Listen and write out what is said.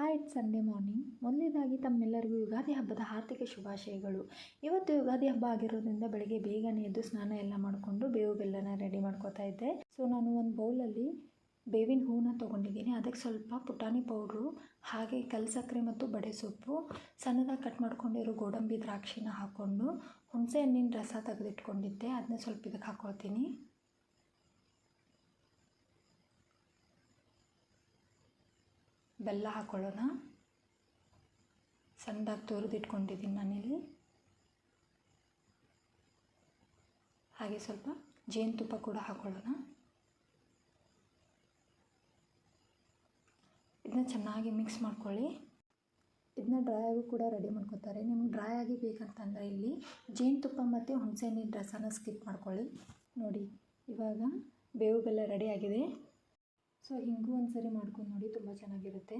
Hi it's Sunday morning ಮೊದಲನೇದಾಗಿ ತಮ್ಮೆಲ್ಲರಿಗೂ ಯುಗಾದಿ ಹಬ್ಬದ ಆರ್ಥಿಕ ಶುಭಾಶಯಗಳು. ಇವತ್ತು ಯುಗಾದಿ ಹಬ್ಬ ಆಗಿರೋದ್ರಿಂದ ಬೆಳಗ್ಗೆ ಬೇಗನೆ ಎದ್ದು ಸ್ನಾನ ಎಲ್ಲ ಮಾಡಿಕೊಂಡು ಬೇವು ಬೆಲ್ಲನ ರೆಡಿ ಮಾಡ್ಕೋತಾ ಇದ್ದೆ. ಸೊ ನಾನು ಒಂದು ಬೌಲಲ್ಲಿ ಬೇವಿನ ಹೂವನ್ನ ತೊಗೊಂಡಿದ್ದೀನಿ. ಅದಕ್ಕೆ ಸ್ವಲ್ಪ ಪುಟಾಣಿ ಪೌಡ್ರು, ಹಾಗೆ ಕಲ್ ಸಕ್ಕರೆ ಮತ್ತು ಬಡೆ ಸೊಪ್ಪು, ಸಣ್ಣದಾಗಿ ಕಟ್ ಮಾಡ್ಕೊಂಡಿರೋ ಗೋಡಂಬಿ ದ್ರಾಕ್ಷಿನ ಹಾಕ್ಕೊಂಡು ಹುಣಸೆ ಹಣ್ಣಿನ ರಸ ತೆಗೆದಿಟ್ಕೊಂಡಿದ್ದೆ. ಅದನ್ನ ಸ್ವಲ್ಪ ಇದಕ್ಕೆ ಹಾಕ್ಕೊಳ್ತೀನಿ ಬೆಲ್ಲ ಹಾಕ್ಕೊಳ್ಳೋಣ ಸಣ್ಣದಾಗಿ ತುರಿದಿಟ್ಕೊಂಡಿದ್ದೀನಿ ನಾನಿಲ್ಲಿ. ಹಾಗೆ ಸ್ವಲ್ಪ ಜೇನುತುಪ್ಪ ಕೂಡ ಹಾಕ್ಕೊಳ್ಳೋಣ ಇದನ್ನ ಚೆನ್ನಾಗಿ ಮಿಕ್ಸ್ ಮಾಡ್ಕೊಳ್ಳಿ. ಇದನ್ನ ಡ್ರೈ ಆಗಿ ಕೂಡ ರೆಡಿ ಮಾಡ್ಕೊತಾರೆ. ನಿಮ್ಗೆ ಡ್ರೈ ಆಗಿ ಬೇಕಂತಂದರೆ ಇಲ್ಲಿ ಜೇನುತುಪ್ಪ ಮತ್ತು ಹುಣಸೆಹಣ್ಣಿನ ರಸನ ಸ್ಕಿಪ್ ಮಾಡ್ಕೊಳ್ಳಿ. ನೋಡಿ, ಇವಾಗ ಬೇವು ಬೆಲ್ಲ ರೆಡಿ ಆಗಿದೆ. ಸೊ ಹಿಂಗೂ ಒಂದು ಸರಿ ಮಾಡ್ಕೊಂಡು ನೋಡಿ ತುಂಬ ಚೆನ್ನಾಗಿರುತ್ತೆ.